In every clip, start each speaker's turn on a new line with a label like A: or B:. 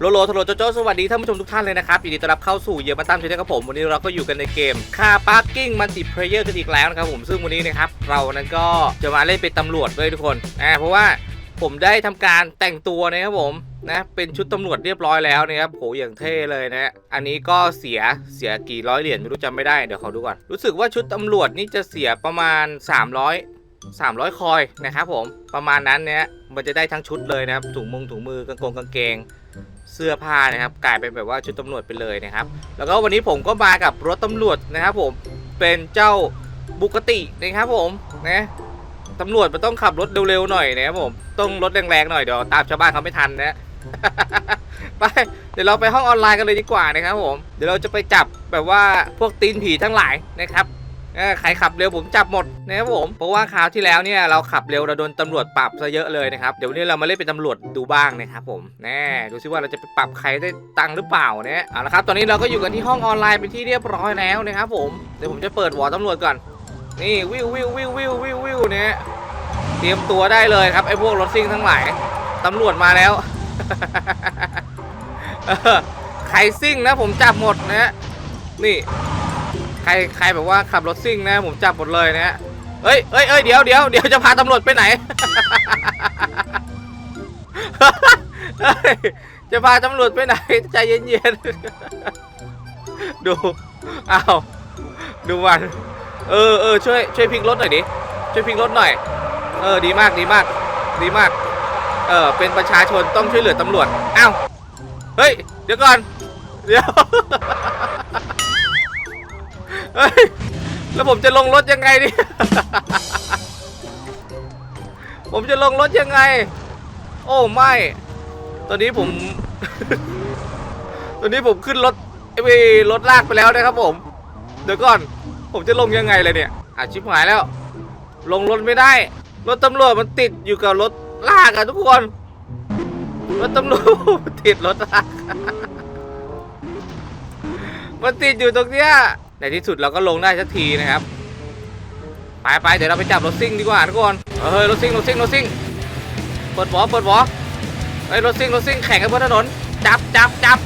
A: โลโลทโลโจโจสวัสดีท่านผู้ชมทุกท่านเลยนะครับยินดีต้อนรับเข้าสู่เยอมาตั้มชาแนลครับผม วันนี้เราก็อยู่กันในเกมคาปาร์กิ้งมัลติเพลเยอร์กันอีกแล้วนะครับผม ซึ่งวันนี้นะครับเรานั้นก็จะมาเล่นเป็นตำรวจด้วยทุกคนอ่าเพราะว่าผมได้ทำการแต่งตัวนะครับผมนะเป็นชุดตำรวจเรียบร้อยแล้วนะครับโหอย่างเท่เลยนะ อันนี้ก็เสียเสียกี่ร้อยเหรียญไม่รู้จำไม่ได้เดี๋ยวขอดูก่อนรู้สึกว่าชุดตำรวจนี่จะเสียประมาณ 300 300 คอยนะครับผมประมาณนั้นเนี่ยมันจะได้ทั้งชุดเลยนะครับถุงมงถุงมือกางกงกางเกง เสื้อผ้านะครับ กลายเป็นแบบว่าชุดตำรวจไปเลยนะครับ แล้วก็วันนี้ผมก็มากับรถตำรวจนะครับผมเป็นเจ้าบุกตินะครับผมนะตำรวจมันต้องขับรถเร็วๆหน่อยนะครับผมต้องรถแรงๆหน่อยเดี๋ยวตามชาวบ้านเขาไม่ทันนะไปเดี๋ยวเราไปห้องออนไลน์กันเลยดีกว่านะครับผมเดี๋ยวเราจะไปจับแบบว่าพวกตีนผีทั้งหลายนะครับ ใครขับเร็วผมจับหมดนะครับผม เพราะว่าคราวที่แล้วเนี่ยเราขับเร็วเราโดนตำรวจปรับซะเยอะเลยนะครับ เดี๋ยววันนี้เรามาเล่นเป็นตำรวจดูบ้างนะครับผม แน่ดูซิว่าเราจะไปปรับใครได้ตังค์หรือเปล่าเนี่ยเอาละครับ ตอนนี้เราก็อยู่กันที่ห้องออนไลน์เป็นที่เรียบร้อยแล้วนะครับผม เดี๋ยวผมจะเปิดวอลตำรวจก่อน นี่วิววิววิววิววิววิวเนี่ยเตรียมตัวได้เลยครับไอ้พวกรถซิ่งทั้งหลายตำรวจมาแล้วใครซิ่งนะผมจับหมดนะนี่ ใครใครแบบว่าขับรถซิ่งนะ ผมจับหมดเลยนะฮะเอ้ยเอ้ยเอ้ยเดี๋ยวเดี๋ยวเดี๋ยวจะพาตำรวจไปไหน จะพาตำรวจไปไหน ใจเย็นๆ ดู อ้าว ดูมัน เออเออช่วยช่วยพิกรถหน่อยดิ ช่วยพิกรถหน่อย เออ ดีมากดีมาก ดีมาก เออ เป็นประชาชนต้องช่วยเหลือตำรวจ อ้าว เฮ้ย เดี๋ยวก่อน เดี๋ยว เฮ้ยแล้วผมจะลงรถยังไงดิผมจะลงรถยังไง โอ้ไม่ ตอนนี้ผม ตอนนี้ผมขึ้นรถไอ้รถลากไปแล้วนะครับผม เดี๋ยวก่อน ผมจะลงยังไงเลยเนี่ยอะชิบหายแล้ว ลงรถไม่ได้ รถตำรวจมันติดอยู่กับรถลากอะทุกคน รถตำรวจติดรถลาก มันติดอยู่ตรงเนี้ย ในที่สุดเราก็ลงได้สักทีนะครับ ไปไปเดี๋ยวเราไปจับรถซิ่งดีกว่าทุกคนเฮ้ยรถซิ่งรถซิ่งรถซิ่งเปิดวอเปิดวอเฮ้ยรถซิ่งรถซิ่งแข่งกันบนถนนจับจับจับ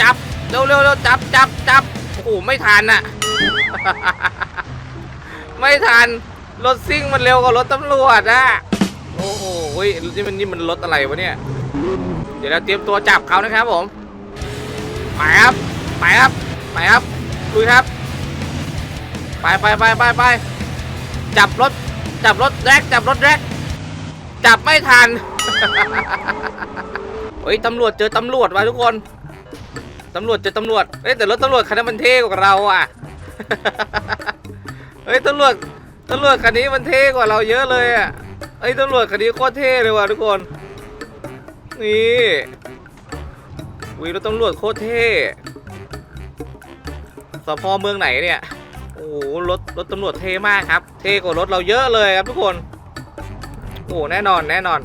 A: จับเร็วเร็วเร็วจับจับจับโอ้โหไม่ทันอะไม่ทันรถซิ่งมันเร็วกว่ารถตำรวจอะโอ้โหเฮ้ยนี่มันนี่มันรถอะไรวะเนี่ย เดี๋ยวเราเตรียมตัวจับเขานะครับผมไปครับไปครับไปครับ คุยครับ ไปไปไปไปไปจับรถ จับรถแรก จับรถแรก จับไม่ทันเฮ้ยตำรวจเจอตำรวจว่ะทุกคนตำรวจเจอตำรวจเฮ้ยแต่รถตำรวจคันนั้นมันเท่กว่าเราอะเฮ้ยตำรวจตำรวจคันนี้มันเท่กว่าเราเยอะเลยอะเฮ้ยตำรวจคันนี้โคตรเท่เลยว่ะทุกคนนี่วีรถตำรวจโคตรเท่ สพเมืองไหนเนี่ย โอ้โหรถรถตำรวจเท่มากครับ เท่กว่ารถเราเยอะเลยครับทุกคน โอ้โหแน่นอนแน่นอน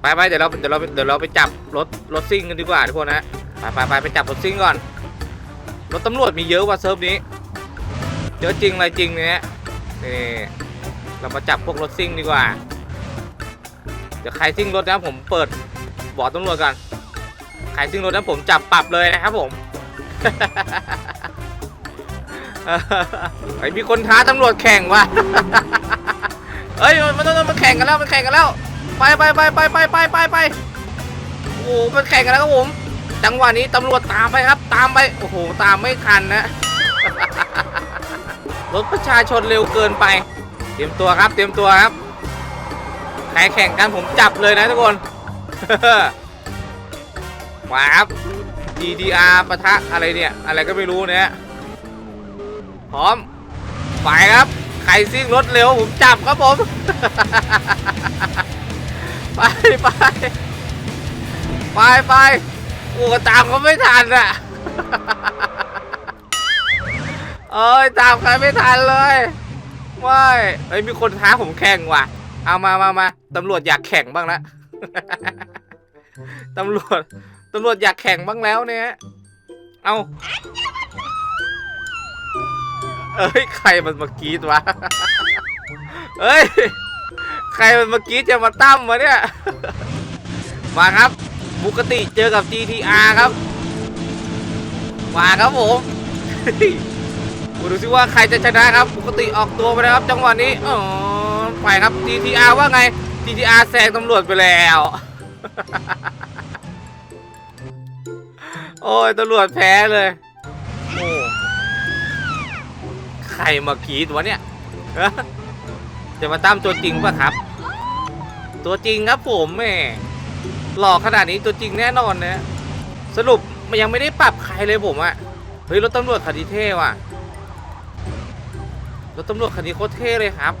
A: ไปไปเดี๋ยวเราเดี๋ยวเราเดี๋ยวเราไปจับรถรถซิ่งกันดีกว่าทุกคนนะไปไปไปไปจับรถซิ่งก่อน รถตำรวจมีเยอะว่ะเซิร์ฟนี้ เยอะจริงอะไรจริงเนี่ยนี่เรามาจับพวกรถซิ่งดีกว่า เดี๋ยวใครซิ่งรถนะผมเปิดบอร์ดตำรวจก่อนใครซิ่งรถนะผมจับปรับเลยนะครับผม ไอมีคนท้าตำรวจแข่งว่ะเฮ้ยมันมันมันมันแข่งกันแล้วมันแข่งกันแล้ว ไปไปไปไปไปไปไปไปโอ้โหมันแข่งกันแล้วครับผม จังหวะนี้ตำรวจตามไปครับ ตามไปโอ้โหตามไม่ทันนะรถประชาชนเร็วเกินไป เตรียมตัวครับ เตรียมตัวครับใครแข่งกันผมจับเลยนะทุกคนมาครับ DDR ปะทะอะไรเนี่ยอะไรก็ไม่รู้เนี่ยพร้อมไปครับใครซิ่งรถเร็วผมจับครับผม ไปไปไปไปโอ้ตามเขาไม่ทันอะเอ้ยตามใครไม่ทันเลยไม่เอ้ยมีคนท้าผมแข่งว่ะ เอามามามาตำรวจอยากแข่งบ้างละตำรวจ ตำรวจอยากแข่งบ้างแล้วเนี่ย เอาเอ้ย ใครมันมากรีดวะ เอ้ย ใครมันมื่อกี้จะมาตั้มวะเนี่ย มาครับบุกติเจอกับ GTR ครับ มาครับผมมาดูซิว่าใครจะชนะครับปกติออกตัวไปแล้วครับ จังหวะนี้อ๋อไปครับ GTR ว่าไง GTR แซงตำรวจไปแล้ว อ้ยตำรวจแพ้เลยโอ้ใครมากรีดวะเนี่ยจะมาตั้มตัวจริงป่ะครับ ตัวจริงครับผมแม่หล่อขนาดนี้ตัวจริงแน่นอนนะสรุปมันยังไม่ได้ปรับใครเลยผมอะเฮ้ยรถตำรวจคันนี้เท่ว่ะรถตำรวจคันนี้โคตรเท่เลยครับ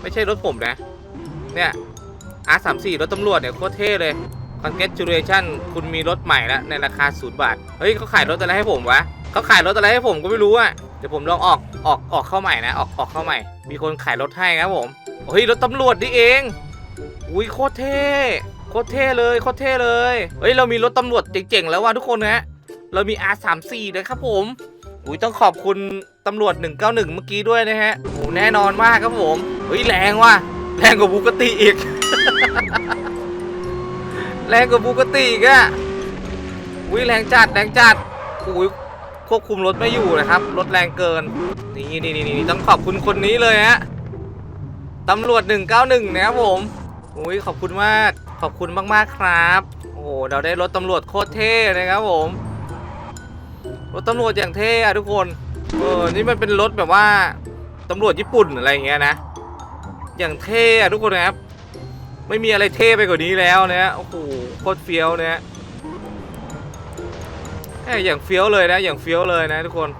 A: ไม่ใช่รถผมนะ เนี่ย R34 รถตำรวจเนี่ยโคตรเท่เลย Congratulation คุณมีรถใหม่แล้วในราคาศูนย์บาท เฮ้ยเขาขายรถอะไรให้ผมวะเขาขายรถอะไรให้ผมก็ไม่รู้อะเดี๋ยวผมลองออกออกออกเข้าใหม่นะออกออกเข้าใหม่ มีคนขายรถให้ครับผมเฮ้ยรถตำรวจนี่เอง อุ้ยโคตรเท่โคตรเท่เลยโคตรเท่เลยเฮ้ยเรามีรถตำรวจเจ๋งๆแล้วว่ะทุกคนนะเรามี R34 เลยครับผมอุ้ยต้องขอบคุณตำรวจ 191 เมื่อกี้ด้วยนะฮะโอ้แน่นอนมากครับผมเฮ้ยแรงว่ะแรงกว่าบูกติอีก แรงกว่าบูกติอีกอะอุ้ยแรงจัดแรงจัดอุ้ยควบคุมรถไม่อยู่นะครับ รถแรงเกิน นี่นี่นี่นี่ต้องขอบคุณคนนี้เลยฮะตำรวจ 191 นะครับผมอุ้ยขอบคุณมาก ขอบคุณมากๆครับ โอ้โหเราได้รถตำรวจโคตรเท่นะครับผม รถตำรวจอย่างเท่อะทุกคน เออ นี่มันเป็นรถแบบว่าตำรวจญี่ปุ่นอะไรอย่างเงี้ยนะ อย่างเท่อะทุกคนนะครับ ไม่มีอะไรเท่ไปกว่านี้แล้วนะโอ้โหโคตรเฟี้ยวนะแหมอย่างเฟี้ยวเลยนะ อย่างเฟี้ยวเลยนะทุกคน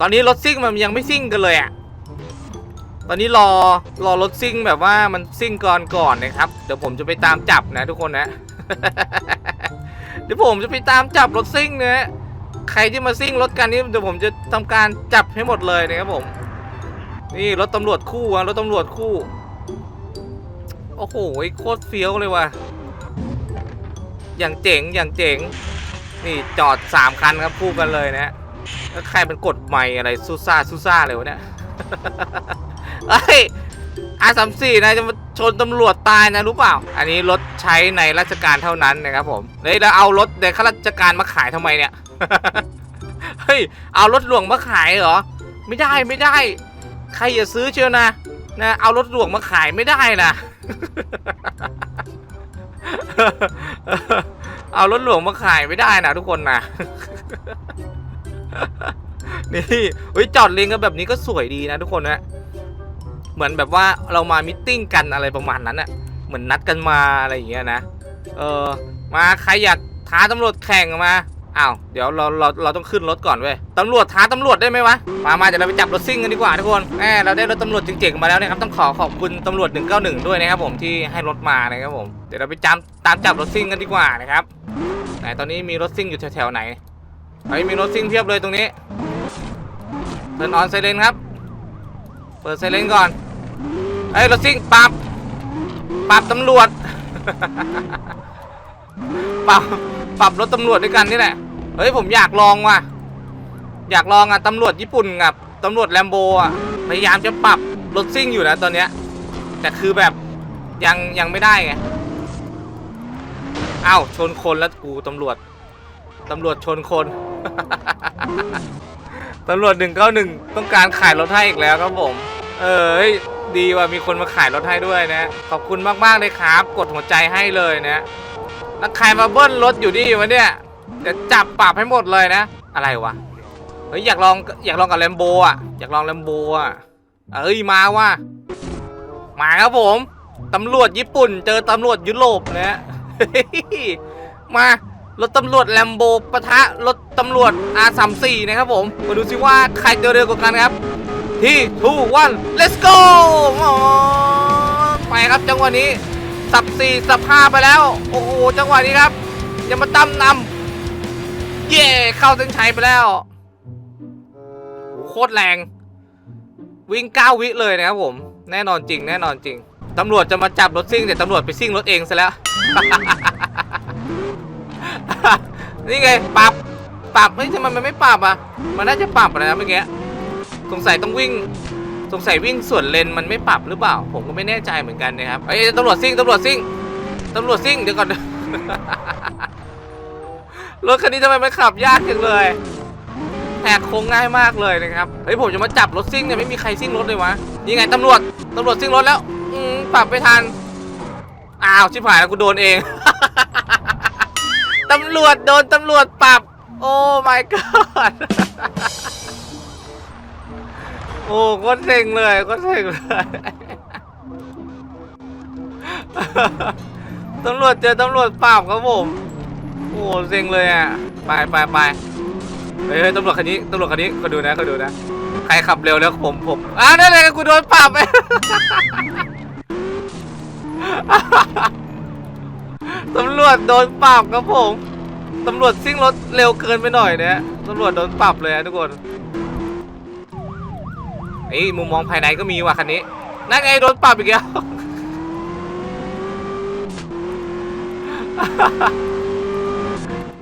A: ตอนนี้รถซิ่งมันยังไม่ซิ่งกันเลยอะตอนนี้รอรอรถซิ่งแบบว่ามันซิ่งก่อนก่อนนะครับ เดี๋ยวผมจะไปตามจับนะทุกคนนะ เดี๋ยวผมจะไปตามจับรถซิ่งนะฮะใครที่มาซิ่งรถกันนี้เดี๋ยวผมจะทำการจับให้หมดเลยนะครับผม นี่รถตำรวจคู่อะรถตำรวจคู่ โอ้โหโคตรเฟี้ยวเลยว่ะ อย่างเจ๋งอย่างเจ๋ง นี่จอดสามคันครับคู่กันเลยนะฮะแล้วใครเป็นกดไม่อะไรซูซ่าซูซ่าเลยวะเนี่ยเฮ้ยอาสามสี่นะจะมาชนตำรวจตายนะรู้เปล่า อันนี้รถใช้ในราชการเท่านั้นนะครับผมเฮ้ยแล้วเอารถในข้าราชการมาขายทำไมเนี่ย เฮ้ยเอารถหลวงมาขายเหรอ ไม่ได้ไม่ได้ ใครอย่าซื้อเชียวนะนะ เอารถหลวงมาขายไม่ได้นะ เอารถหลวงมาขายไม่ได้นะทุกคนนะนี่เฮ้ยจอดเรียงกันแบบนี้ก็สวยดีนะทุกคนนะเหมือนแบบว่าเรามามิทติ้งกันอะไรประมาณนั้นอะเหมือนนัดกันมาอะไรอย่างเงี้ยนะเออมาใครอยากท้าตำรวจแข่งมา อ้าวเดี๋ยวเราเราเราต้องขึ้นรถก่อนเว้ยตำรวจท้าตำรวจได้ไหมวะมามาเดี๋ยวเราไปจับรถซิ่งกันดีกว่าทุกคนแหมเราได้รถตำรวจเจ๋งๆมาแล้วนะครับต้องขอขอบคุณตำรวจ 191 ด้วยนะครับผมที่ให้รถมานะครับผมเดี๋ยวเราไปจำตามจับรถซิ่งกันดีกว่านะครับไหนตอนนี้มีรถซิ่งอยู่แถวๆไหนเฮ้ยมีรถซิ่งเพียบเลยตรงนี้เปิดออนไซเรนครับ เปิดไซเรนก่อนเฮ้ยรถซิ่งปรับปรับตำรวจปรับปรับรถตำรวจด้วยกันนี่แหละ เฮ้ยผมอยากลองว่ะ อยากลองอะตำรวจญี่ปุ่นกับตำรวจแลมโบอะพยายามจะปรับรถซิ่งอยู่นะตอนเนี้ย แต่คือแบบยังยังไม่ได้ไงอ้าวชนคนแล้วกูตำรวจตำรวจชนคนตำรวจหนึ่งเก้าหนึ่งต้องการขายรถให้อีกแล้วครับผม เออเฮ้ยดีว่ามีคนมาขายรถให้ด้วยนะ ขอบคุณมากๆเลยครับ กดหัวใจให้เลยนะแล้วใครมาเบิ้ลรถอยู่นี่วะเนี่ย เดี๋ยวจับปรับให้หมดเลยนะ อะไรวะ เฮ้ยอยากลองอยากลองกับแลมโบอะ อยากลองแลมโบอะ เอ้ยมาว่ะ มาครับผม ตำรวจญี่ปุ่น เจอตำรวจยุโรปนะฮะมารถตำรวจแลมโบปะทะรถตำรวจ R34 นะครับผม มาดูซิว่าใครจะเร็วกว่ากันครับ ที่ทูวัน let's go ไปครับจังหวะนี้ สับสี่สับห้าไปแล้ว โอ้โห จังหวะนี้ครับยามาตั้มนำ เย่เข้าเส้นชัยไปแล้วโคตรแรง วิ่ง9วิเลยนะครับผม แน่นอนจริง แน่นอนจริงตำรวจจะมาจับรถซิ่งแต่ตำรวจไปซิ่งรถเองซะแล้ว นี่ไงปรับปรับเฮ้ยทำไมมันไม่ปรับอะ มันน่าจะปรับนะเมื่อกี้สงสัยต้องวิ่งสงสัยวิ่งสวนเลนมันไม่ปรับหรือเปล่า ผมก็ไม่แน่ใจเหมือนกันนะครับเอ้ยตำรวจซิ่งตำรวจซิ่งตำรวจซิ่งเดี๋ยวก่อน รถคันนี้ทำไมมันขับยากจังเลยแหกโค้งง่ายมากเลยนะครับเฮ้ยผมจะมาจับรถซิ่งเนี่ยไม่มีใครซิ่งรถเลยวะนี่ไงตำรวจตำรวจซิ่งรถแล้วอืมปรับไม่ทันอ้าวชิบหายแล้วกูโดนเอง ตำรวจโดนตำรวจปรับ โอ้ my god โอ้โคตรเซ็งเลยโคตรเซ็งเลยตำรวจเจอตำรวจปราบครับผม โอ้เซ็งเลยอะ ไปไปไปเฮ้ยตำรวจคันนี้ตำรวจคันนี้ก็ดูนะก็ดูนะ ใครขับเร็วแล้วผมผมอ้าวนั่นไงกูโดนปรับตำรวจโดนปรับครับผม ตำรวจซิ่งรถเร็วเกินไปหน่อยเนี่ยตำรวจโดนปรับเลยทุกคนไอ้มุมมองภายในก็มีว่ะคันนี้ นั่นไงโดนปรับอีกแล้ว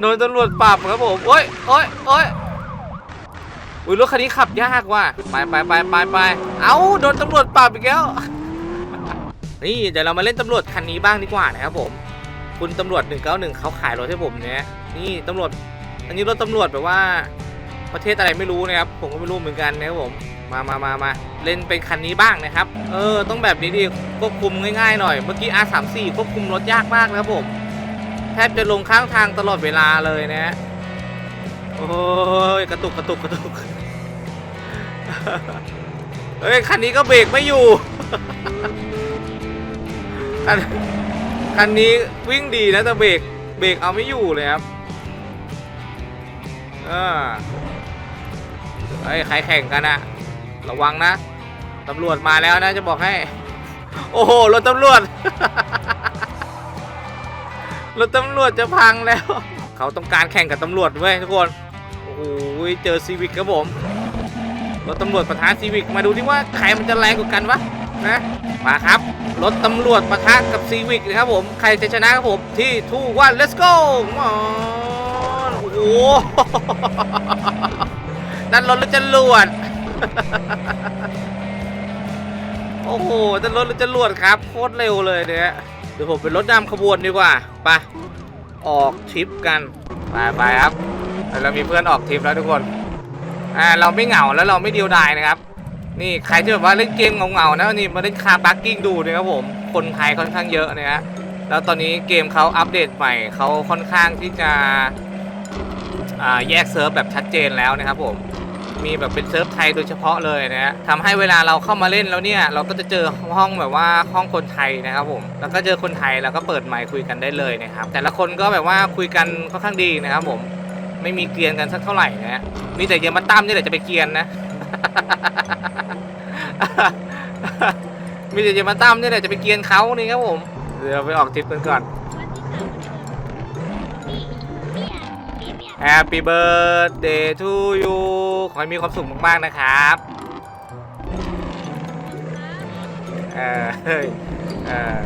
A: โดนตำรวจปรับครับผมโอ้ยโอ้ยโอ้ยอุ้ยรถคันนี้ขับยากว่ะไปไปไปไปไปเอาโดนตำรวจปรับอีกแล้ว นี่เดี๋ยวเรามาเล่นตำรวจคันนี้บ้างดีกว่านะครับผม คุณตำรวจ 191เขาขายรถให้ผมเนี่ยนี่ตำรวจ อันนี้รถตำรวจแบบว่า ประเทศอะไรไม่รู้นะครับ ผมก็ไม่รู้เหมือนกันนะครับผมมามามามาเล่นเป็นคันนี้บ้างนะครับ เออ ต้องแบบนี้ดิควบคุมง่ายๆหน่อย เมื่อกี้ R34 ควบคุมรถยากมากนะครับผม แทบจะลงข้างทางตลอดเวลาเลยนะ โอ้ยกระตุกกระตุกกระตุกเฮ้ยคันนี้ก็เบรกไม่อยู่คันคันนี้วิ่งดีนะแต่เบรกเบรกเอาไม่อยู่เลยครับเออเฮ้ใครแข่งกันอะระวังนะตำรวจมาแล้วนะจะบอกให้ โอ้โหรถตำรวจ รถตำรวจจะพังแล้ว เขาต้องการแข่งกับตำรวจเว้ยทุกคน โอ้โหเจอซีวิกครับผมรถตำรวจประทะซีวิกมาดูดิว่าใครมันจะแรงกว่ากันวะนะมาครับรถตำรวจประทะกับซีวิกนะครับผมใครจะชนะครับผมที่ทูวัน let's go มอนโอ้โหนั่นรถหรือจรวดโอ้โหนั่นรถหรือจรวดครับโคตรเร็วเลยเนี่ย เดี๋ยวผมเป็นรถนำขบวนดีกว่าไปออกทริปกันไปไปครับเรามีเพื่อนออกทริปแล้วทุกคนอ่าเราไม่เหงาแล้วเราไม่เดียวดายนะครับ นี่ใครที่แบบว่าเล่นเกมเหงาๆนะนี่มาเล่นคาร์บักกิ้งดูนะครับผมคนไทยค่อนข้างเยอะนะฮะแล้วตอนนี้เกมเขาอัปเดตใหม่เขาค่อนข้างที่จะอ่าแยกเซิร์ฟแบบชัดเจนแล้วนะครับผม มีแบบเป็นเซิร์ฟไทยโดยเฉพาะเลยนะฮะทำให้เวลาเราเข้ามาเล่นแล้วเนี่ย เราก็จะเจอห้องแบบว่าห้องคนไทยนะครับผมแล้วก็เจอคนไทยแล้วก็เปิดไมค์คุยกันได้เลยนะครับ แต่ละคนก็แบบว่าคุยกันค่อนข้างดีนะครับผมไม่มีเกรียนกันสักเท่าไหร่นะฮะมีแต่เยามาตั้มนี่แหละจะไปเกรียนนะ มีแต่เยามาตั้มนี่แหละจะไปเกรียนเขานี่ครับผมเดี๋ยวไปออกทริปกันก่อน Happy birthday to you ขอให้มีความสุขมากๆนะครับเออเฮ้ยเออ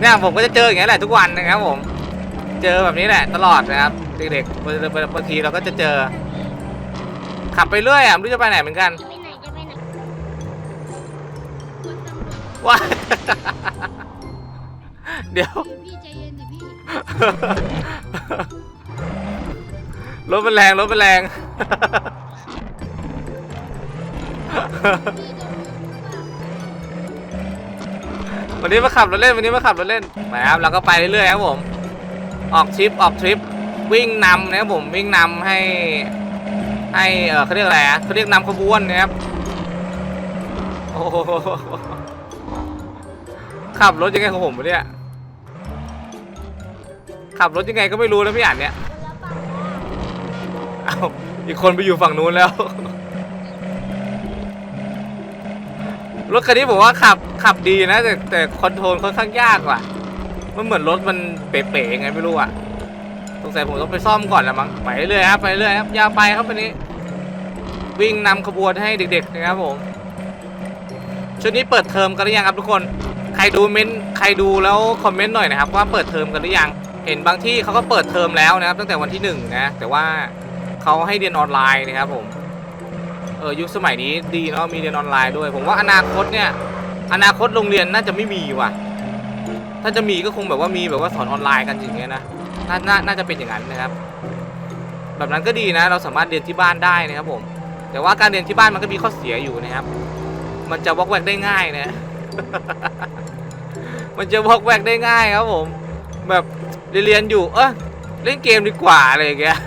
A: เนี่ยผมก็จะเจออย่างนี้ยแหละทุกวันนะครับผม เจอแบบนี้แหละตลอดนะครับเด็กๆบางบางทีเราก็จะเจอ ขับไปเรื่อยอะไม่รู้จะไปไหนเหมือนกัน
B: จะไปไหนจะไปไหน
A: ว้าเดี๋ยว
B: พี่ใจเย็นดิพี่
A: รถมันแรงรถมันแรง วันนี้มาขับรถเล่นวันนี้มาขับรถเล่นไปครับเราก็ไปเรื่อยๆครับผม ออกทริปออกทริปวิ่งนำนะครับผมวิ่งนำให้ให้เออเขาเรียกอะไรอะเขาเรียกนำขบวนนะครับโอ้โหขับรถยังไงของผมเนี่ยขับรถยังไงก็ไม่รู้นะพี่อ่านเนี่ย อีกคนไปอยู่ฝั่งนู้นแล้ว รถคันนี้ผมว่าขับขับดีนะ แต่แต่คอนโทรลค่อนข้างยากว่ะ มันเหมือนรถมันเป๋ๆไงไม่รู้อะสงสัยผมต้องไปซ่อมก่อนละมั้งไปเรื่อยครับไปเรื่อยครับยาวไปครับวันนี้ วิ่งนำขบวนให้เด็กๆนะครับผมชุดนี้เปิดเทอมกันหรือยังครับทุกคนใครดูเมนใครดูแล้วคอมเมนต์หน่อยนะครับว่าเปิดเทอมกันหรือยัง เห็นบางที่เขาก็เปิดเทอมแล้วนะครับ ตั้งแต่วันที่หนึ่งนะแต่ว่า เขาให้เรียนออนไลน์นะครับผมเออยุคสมัยนี้ดีเนาะมีเรียนออนไลน์ด้วย ผมว่าอนาคตเนี่ย อนาคตโรงเรียนน่าจะไม่มีว่ะ ถ้าจะมีก็คงแบบว่ามีแบบว่าสอนออนไลน์กันอย่างเงี้ยนะนานาน่าจะเป็นอย่างนั้นนะครับ แบบนั้นก็ดีนะ เราสามารถเรียนที่บ้านได้นะครับผม แต่ว่าการเรียนที่บ้านมันก็มีข้อเสียอยู่นะครับ มันจะวอกแวกได้ง่ายนะ มันจะวอกแวกได้ง่ายครับผม แบบเรียนอยู่ เออเล่นเกมดีกว่าอะไรอย่างเงี้ย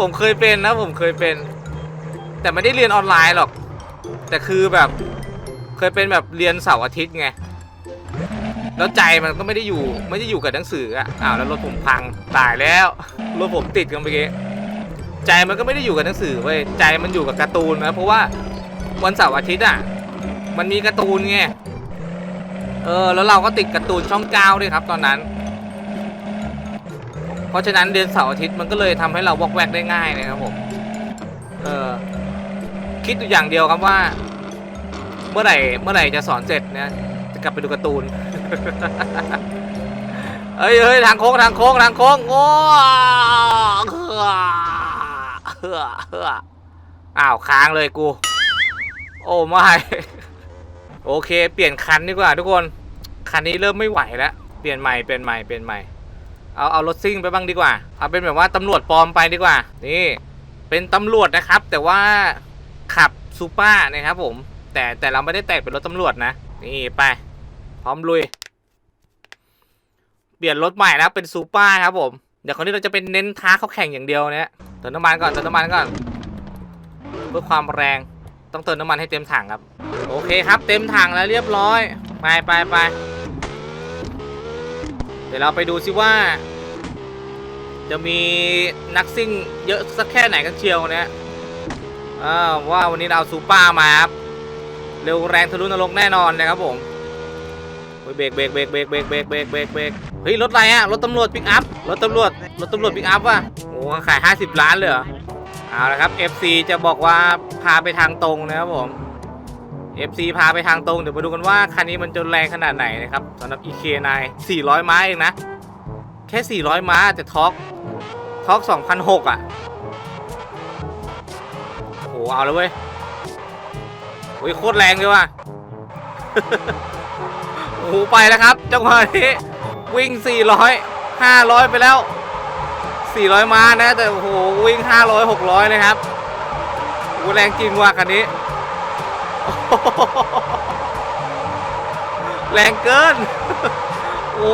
A: ผมเคยเป็นนะผมเคยเป็น แต่ไม่ได้เรียนออนไลน์หรอก แต่คือแบบเคยเป็นแบบเรียนเสาร์อาทิตย์ไงแล้วใจมันก็ไม่ได้อยู่ไม่ได้อยู่กับหนังสืออะอ้าวแล้วรถผมพังตายแล้วรถผมติดกันเมื่อกี้ใจมันก็ไม่ได้อยู่กับหนังสือเว้ยใจมันอยู่กับการ์ตูนนะเพราะว่าวันเสาร์อาทิตย์อะมันมีการ์ตูนไงเออแล้วเราก็ติดการ์ตูนช่องเก้าด้วยครับ ตอนนั้น เพราะฉะนั้นเรียนเสาร์อาทิตย์มันก็เลยทำให้เราวอกแวกได้ง่ายนะครับผม เออคิดอยู่อย่างเดียวครับว่า เมื่อไหร่เมื่อไหร่จะสอนเสร็จเนี่ยจะกลับไปดูการ์ตูนเฮ้ยเฮ้ยทางโค้งทางโค้งทางโค้งโอ้เฮือเฮือเฮืออ้าวค้างเลยกู โอ้ไม่โอเค เปลี่ยนคันดีกว่าทุกคน คันนี้เริ่มไม่ไหวแล้ว เปลี่ยนใหม่เปลี่ยนใหม่เปลี่ยนใหม่ เอาเอารถซิ่งไปบ้างดีกว่า เอาเป็นแบบว่าตำรวจปลอมไปดีกว่า นี่ เป็นตำรวจนะครับ แต่ว่าขับซูเปอร์นะครับผม แต่แต่เราไม่ได้แต่งเป็นรถตำรวจนะ นี่ไป พร้อมลุย เปลี่ยนรถใหม่แล้วเป็นซูเปอร์ครับผม เดี๋ยวคราวนี้เราจะเป็นเน้นท้าเขาแข่งอย่างเดียวเนี่ยเติมน้ำมันก่อนเติมน้ำมันก่อน เพื่อความแรง ต้องเติมน้ำมันให้เต็มถังครับ โอเคครับ เต็มถังแล้วเรียบร้อย ไปไปไป เดี๋ยวเราไปดูซิว่า จะมีนักซิ่งเยอะสักแค่ไหนกันเชียวเนี่ยว่าวันนี้เราเอาซูเปอร์มาครับเร็วแรงทะลุนรกแน่นอนนะครับผมเบรกเบรกเบรกเบรกเบรกเบรกเบรกเบรกเบรกเฮ้ยรถอะไรอะรถตำรวจปิกอัพรถตำรวจรถตำรวจปิกอัพว่ะโอ้ขาย 50 ล้านเลยเหรอเอาละครับ FC จะบอกว่าพาไปทางตรงนะครับผม FC พาไปทางตรง เดี๋ยวมาดูกันว่าคันนี้มันจะแรงขนาดไหนนะครับสำหรับ EK9 400 ม้าเองนะ แค่ 400 ม้าแต่ท็อกท็อก2,006อะโอ้โหเอาแล้วเว้ยโอ้ยโคตรแรงเลยว่ะโอ้โหไปแล้วครับจังหวะนี้วิ่ง 400 500 ไปแล้ว 400 ม้านะแต่โอ้โหวิ่ง 500 600 เลยครับโอ้โหแรงจริงว่ะคันนี้ แรงเกิน โอ้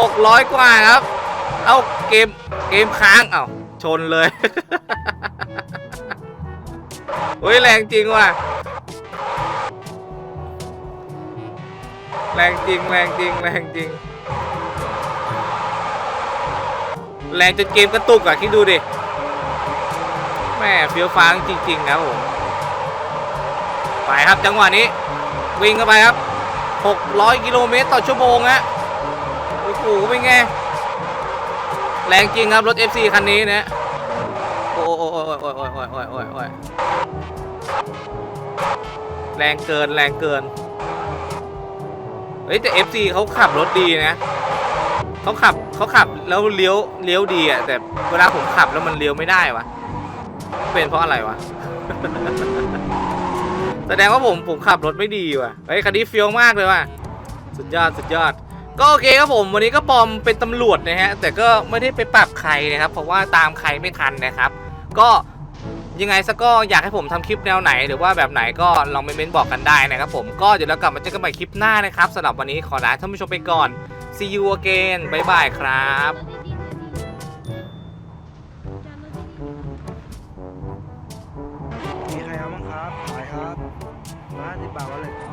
A: หกร้อยกว่าครับ เอาเกม เกมค้าง เอ้าชนเลยเฮ้ยแรงจริงว่ะ แรงจริง แรงจริง แรงจริง แรงจนเกมกระตุกอะ คิดดูดิ แม่เฟี้ยวฟ้างจริง ๆ ครับผม ไปครับจังหวะนี้ วิ่งเข้าไปครับ 600 กิโลเมตรต่อชั่วโมงฮะโอ้โหเป็นไง แรงจริงครับรถ FC คันนี้นะโอ้โอ้โอ้โอ้โอ้โอ้โอ้โอ้โอ้ยแรงเกินแรงเกินเฮ้ยแต่ FC เขาขับรถดีนะเขาขับเขาขับแล้วเลี้ยวเลี้ยวดีอะแต่เวลาผมขับแล้วมันเลี้ยวไม่ได้วะเป็นเพราะอะไรวะ แสดงว่าผมผมขับรถไม่ดีว่ะเฮ้คันนี้เฟี้ยวมากเลยว่ะสุดยอดสุดยอด ก็โอเคครับผมวันนี้ก็บอมเป็นตำรวจนะฮะแต่ก็ไม่ได้ไปปรับใครนะครับ เพราะว่าตามใครไม่ทันนะครับ ก็ยังไงซะก็อยากให้ผมทำคลิปแนวไหน หรือว่าแบบไหนก็ลองเมนต์บอกกันได้นะครับผมก็เดี๋ยวเรากลับมาเจอกันใหม่คลิปหน้านะครับสำหรับวันนี้ขอลาท่านผู้ชมไปก่อน see you again บ๊ายบายครับ
B: Vào